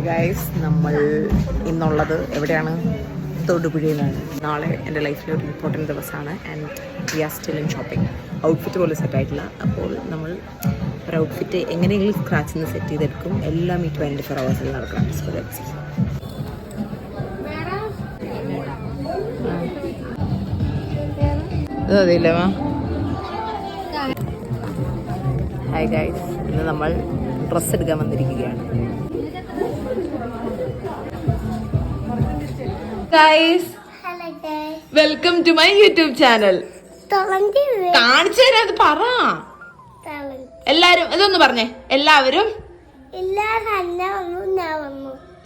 Hi guys നമ്മൾ ഇന്നുള്ളത് എവിടെയാണ്? തൊടുപുഴയിലാണ്. നാളെ എന്റെ ലൈഫിലെ ഒരു ഇമ്പോർട്ടന്റ് ദിവസമാണ്. And we are still in shopping outfit പോലും സെറ്റായിട്ടില്ല അപ്പോൾ നമ്മൾ ഒരു ഔട്ട്ഫിറ്റ് എങ്ങനെയെങ്കിലും സ്ക്രാച്ചിൽ നിന്ന് സെറ്റ് ചെയ്തെടുക്കും. എല്ലാം ഈ ട്വന്റി ഫോർ അവേഴ്സിൽ നടക്കണം. സോ ലെറ്റ്സ് മാ? ഹായ് ഗൈസ് ഇന്ന് നമ്മൾ ഡ്രസ്സ് എടുക്കാൻ വന്നിരിക്കുകയാണ്. Guys. Welcome to my YouTube channel കാണിച്ചു തരാം അത് പറ. എല്ലാരും ഇതൊന്ന് പറഞ്ഞേ. എല്ലാവരും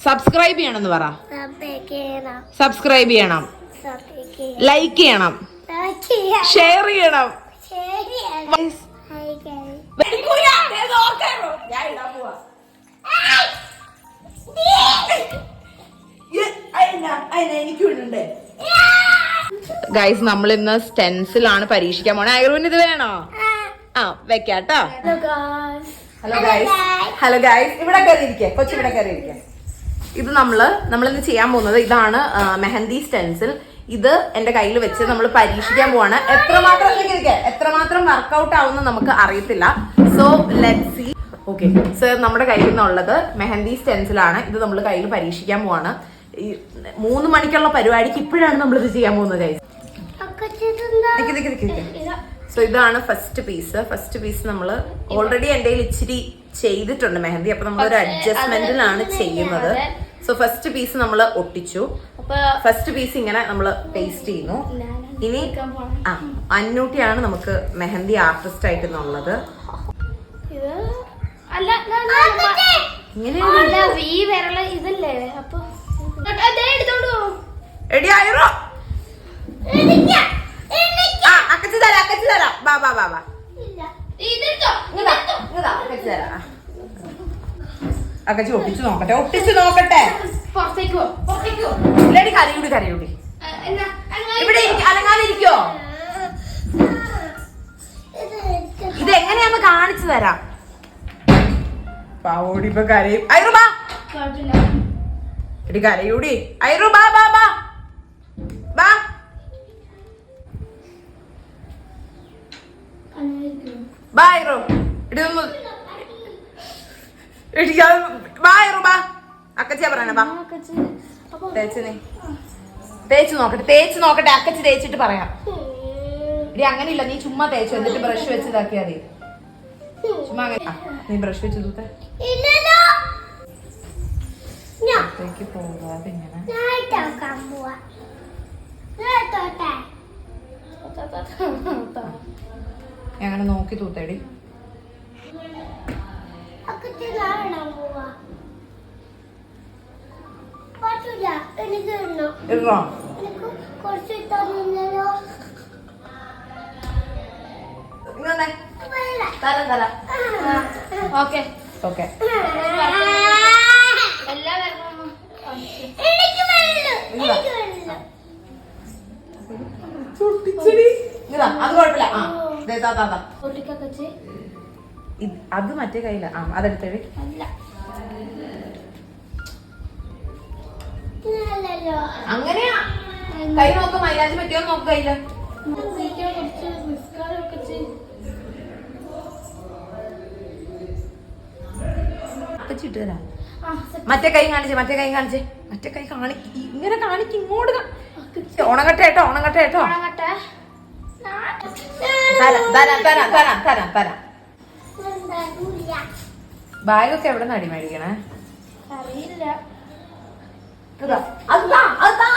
സബ്സ്ക്രൈബ് ചെയ്യണമെന്ന് പറ. സബ്സ്ക്രൈബ് ചെയ്യണം. ലൈക്ക് ചെയ്യണം. ഷെയർ ചെയ്യണം. ഗൈസ് നമ്മൾ ഇന്ന് സ്റ്റെൻസിലാണ് പരീക്ഷിക്കാൻ പോണേ. ഐറൂന് ഇത് വേണോ? ആ. വെക്കാട്ടോ ഹലോ ഗൈസ് ഹലോ ഗൈസ് ഇവിടെ കയറിയിരിക്കെ കൊച്ചു ഇവിടെ കയറിയിരിക്കെ ഇത് നമ്മൾ നമ്മൾ ഇന്ന് ചെയ്യാൻ പോകുന്നത് ഇതാണ് മെഹന്തി സ്റ്റെൻസിൽ ഇത് എന്റെ കയ്യിൽ വെച്ച് നമ്മൾ പരീക്ഷിക്കാൻ പോവാണ്. എത്രമാത്രം. എത്രമാത്രം വർക്കൗട്ട് ആവുന്ന നമുക്ക് അറിയത്തില്ല. So let see okay sir നമ്മുടെ കയ്യിൽ നിന്നുള്ളത് മെഹന്തി സ്റ്റെൻസിലാണ്. ഇത് നമ്മൾ കയ്യിൽ പരീക്ഷിക്കാൻ പോവാണ്. ഈ മൂന്ന് മണിക്കുള്ള പരിപാടിക്ക് ഇപ്പോഴാണ് നമ്മൾ ഇത് ചെയ്യാൻ പോകുന്നത്. സോ ഇതാണ് ഫസ്റ്റ് പീസ് ഫസ്റ്റ് പീസ് നമ്മൾ ഓൾറെഡി എന്റെ കയ്യിൽ ഇച്ചിരി ചെയ്തിട്ടുണ്ട് മെഹന്തി അപ്പൊ നമ്മൾ ഒരു അഡ്ജസ്റ്റ്മെന്റിലാണ് ചെയ്യുന്നത്. സോ ഫസ്റ്റ് പീസ് നമ്മൾ ഒട്ടിച്ചു. ഫസ്റ്റ് പീസ് ഇങ്ങനെ നമ്മൾ പേസ്റ്റ് ചെയ്യുന്നു. ഇനി ആ അന്നൂട്ടിയാണ് നമുക്ക് മെഹന്തി ആർട്ടിസ്റ്റ് ആയിട്ട് എന്നുള്ളത് ആ അക്കച്ച് തരാം അക്കച്ച് തരാം. ബാ ബാ ബാ ബാ ഇല്ല. ഇതെടുത്തോ ഇങ്ങതാ ഇങ്ങതാ അക്കച്ച് തരാം. ആ. അക്കച്ച് ഒട്ടിച്ചു നോക്കട്ടെ ഒട്ടിച്ചു നോക്കട്ടെ. പുറത്തേക്ക് പോ പുറത്തേക്ക് പോ. ഇല്ലടി കരയൂടി കരയൂടി. ഇവിടെ അനങ്ങാതിരിക്കോ ഇത് എങ്ങനെയാന്ന് കാണിച്ചു തരാം. പാവോടി ഇപ്പൊ കരയും. ഐറു ബാ കുഴപ്പമില്ല. എടി കരയൂടി. ഐറു ബാ ബാ. ബാ. ബാ. ബാ ഐറു. എടി ഒന്ന് എടി ബാ ഐറു ബാ അക്കച്ചിയാ പറയണ ബാ. ആ, കച്ചി. അപ്പൊ തേച്ച് നീ. തേച്ച് നോക്കട്ടെ തേച്ച് നോക്കട്ടെ അക്കച്ച് തേച്ചിട്ട് പറയാം. ഇടി അങ്ങനെ ഇല്ല നീ ചുമ്മാ തേച്ചു എന്നിട്ട് ബ്രഷ് വെച്ച് ഇതാക്കിയാ മതി. ചുമ്മാ അങ്ങനെ നീ ബ്രഷ് വെച്ച് തൂത്തേ. പുറത്തേക്ക് പോകാതെ ഇങ്ങനെ അങ്ങനെ നോക്കി തൂത്തേടി ഇടണം. തരാം തരാം. ഓക്കെ. ഓക്കെ. അത് കുഴപ്പമില്ല. ആ മറ്റേ കയ്യില. ആ. ഇല്ലല്ലോ. അങ്ങനെയാ. കൈ നോക്ക് മൈലാജ് പറ്റിയോ നോക്ക് കയ്യിൽ. മറ്റേ കൈ കാണിച്ചേ മറ്റേ കൈ കാണിച്ചേ. മറ്റേ കൈ കാണി ഇങ്ങനെ കാണിക്ക് ഇങ്ങോട്ട് ഉണങ്ങട്ടെ കേട്ടോ ഉണങ്ങട്ടെ കേട്ടോ. ബാഗൊക്കെ എവിടെ നടി മേടിക്കണേ? അറിയില്ല. ഇതാ. അത് അത്.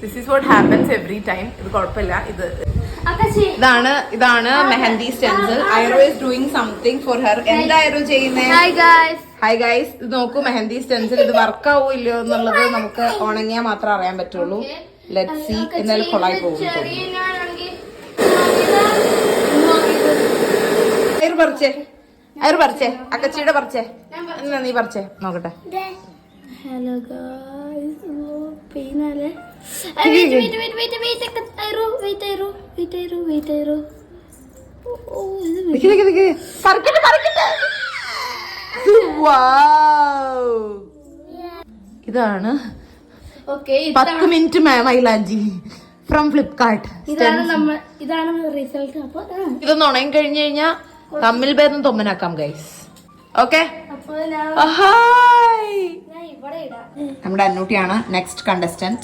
This is what happens every time ഇത് കുഴപ്പമില്ല. ഇത് ഇതാണ് ഇതാണ് mehndi stencil Airo is doing something for her എന്താ ഐറോ ചെയ്യുന്നേ? ഹായ് ഗൈസ് ഇത് നോക്കൂ മെഹന്തി സ്റ്റെൻസിൽ ഇത് വർക്ക് ആവോ ഇല്ലയോ എന്നുള്ളത് നമുക്ക് ഉണങ്ങിയാൽ മാത്രമേ അറിയാൻ പറ്റുള്ളൂ. ലെറ്റ് സി എന്നാലും കൊളായി പോകും അയർ പറിച്ചേ. അയർ പറിച്ചേ. അക്കച്ചിയുടെ പറിച്ചേ. എന്നാ നീ പറിച്ചേ? നോക്കട്ടെ. Hello guys പെയിനല്ലേ wait wait wait wait Airo wait Airo wait Airo wait Airo പറിക്കട്ടെ Wow. ഇതാണ് പത്ത് മിനിറ്റ് മൈലാഞ്ചി ഫ്രം ഫ്ലിപ്കാർട്ട്. ഇതാണ് നമ്മ ഇതാണ് റിസൾട്ട് അപ്പൊ ആ. ഇത് നുണയും കഴിഞ്ഞു കഴിഞ്ഞാ തമ്മിൽ ഭേദം തൊമ്മനാക്കാം ഗൈസ് ഓക്കെ നമ്മുടെ അന്നൂട്ടിയാണ് നെക്സ്റ്റ് കണ്ടസ്റ്റന്റ്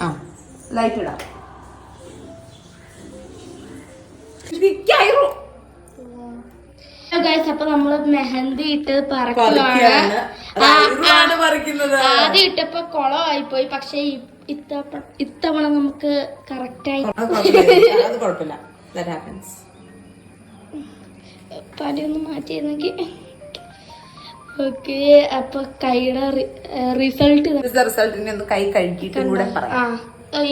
ആ. ലൈറ്റ് ഇടാം. അപ്പൊ നമ്മൾ മെഹന്തി ഇട്ട് പറക്കുകയാണ്. ആദ്യം ഇട്ടപ്പോ കുളമായി പോയി പക്ഷെ ഇത്തവണ നമുക്ക് കറക്റ്റായി ആയി. പണിയൊന്ന് മാറ്റിയിരുന്നെങ്കിൽ ഓക്കെ അപ്പൊ കൈയുടെ റിസൾട്ട് റിസൾട്ടിനെ ഒന്ന് കൈ കഴുകിയിട്ടും കൂടെ പറയാം.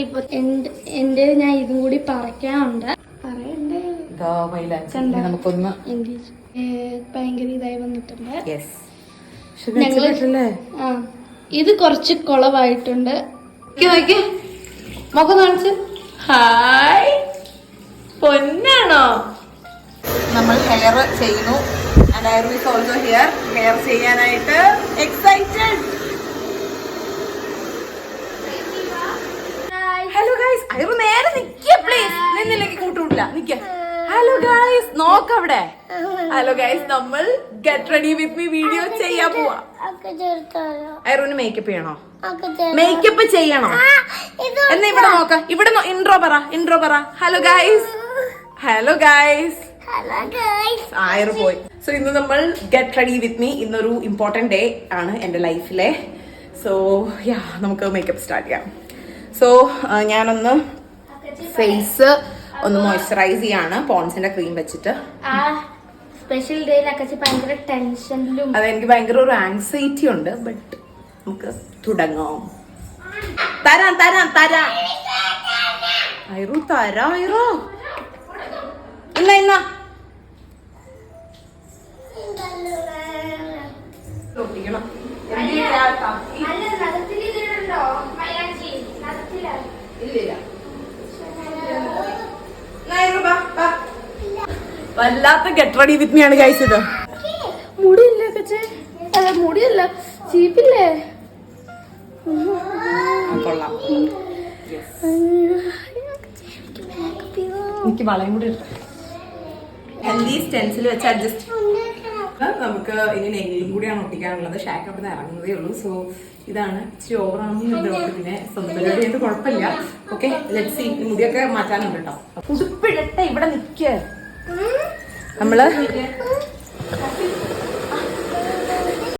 ഇപ്പൊ എന്റെ ഞാൻ ഇതും കൂടി പറയ്ക്കാനുണ്ട് പറയണ്ടേ? നമുക്കൊന്ന് ഭയങ്കര ഇതായി വന്നിട്ടുണ്ട്. യെസ് ഞങ്ങൾ ആ ഇത് കുറച്ച് കുളവായിട്ടുണ്ട്. മുഖം കാണിച്ച്. ഹായ് പൊന്നാണോ? നമ്മൾ ഹെയർ ചെയ്യുന്നു. And I also here hair ചെയ്യാനായിട്ട് എക്സൈറ്റഡ് ഐറു നേരെ നിക്ക പ്ലീസ് നിന്നില്ലെങ്കിൽ കൂട്ടുകൂടില്ല നിക്ക. ഹലോ ഗായ്സ് നോക്ക് അവിടെ. ഹലോ ഗായ്സ് നമ്മൾ get ready with me video ചെയ്യാൻ പോവാ. ഐറുവിന് മേക്കപ്പ് ചെയ്യണോ? മേക്കപ്പ് ചെയ്യണോ? എന്നാ ഇവിടെ നോക്ക. ഇവിടെ ഇൻട്രോ പറ ഇൻട്രോ പറ. ഹലോ ഗായ്സ് ഹലോ ഗായ്സ് ആയിരം പോയി. സോ ഇന്ന് നമ്മൾ ഗെറ്റ് റെഡി വിത്ത് മീ ഇന്നൊരു ഇമ്പോർട്ടന്റ് ഡേ ആണ് എന്റെ ലൈഫിലെ സോ യാ നമുക്ക് മേക്കപ്പ് സ്റ്റാർട്ട് ചെയ്യാം. സോ ഞാനൊന്ന് ഫേസ് ഒന്ന് മോയ്സ്ചറൈസ് ചെയ്യാണ്. പോൺസിന്റെ ക്രീം വെച്ചിട്ട്. ആ സ്പെഷ്യൽ ഡേയിലൊക്കെ ഭയങ്കര ടെൻഷനിലും അത് എനിക്ക് ഭയങ്കര ഒരു ആൻസൈറ്റി ഉണ്ട് ബട്ട് നമുക്ക് തുടങ്ങാം. തരാം തരാം തരാം. ഐറു തരാം ഐറു ഇന്ന ഇന്ന. ഒട്ടിക്കണം. എന്തിനാ കത്തി? ഇല്ലില്ല. എന്നാ ഐറു വാ, വാ. വല്ലാത്ത ഗെറ്റ് റെഡി വിത്ത് മീ ആണ് ഗൈസ് ഇത്. മുടിയില്ല കച്ചേ? മുടിയല്ല ചീപ്പില്ലേ? കൊള്ളാം. എനിക്ക് വളയും കൂടി ഹെൽത്തി സ്റ്റെൻസിൽ വെച്ച് അഡ്ജസ്റ്റ് നമുക്ക് ഇനി നെയിലും കൂടിയാണ് ഒട്ടിക്കാനുള്ളത്. ഷാക്ക് അവിടെ നിന്ന് ഇറങ്ങുന്നതേ ഉള്ളൂ. സോ ഇതാണ് ഇച്ചിരി ഓവറാണെന്ന് പിന്നെ സ്വന്തം പരിപാടി ആയിട്ട് കുഴപ്പമില്ല. ഓക്കെ ലെറ്റ് സി മുടിയൊക്കെ മാറ്റാനുണ്ട് കേട്ടോ ഉടുപ്പിടട്ടെ ഇവിടെ നിൽക്ക്. നമ്മൾ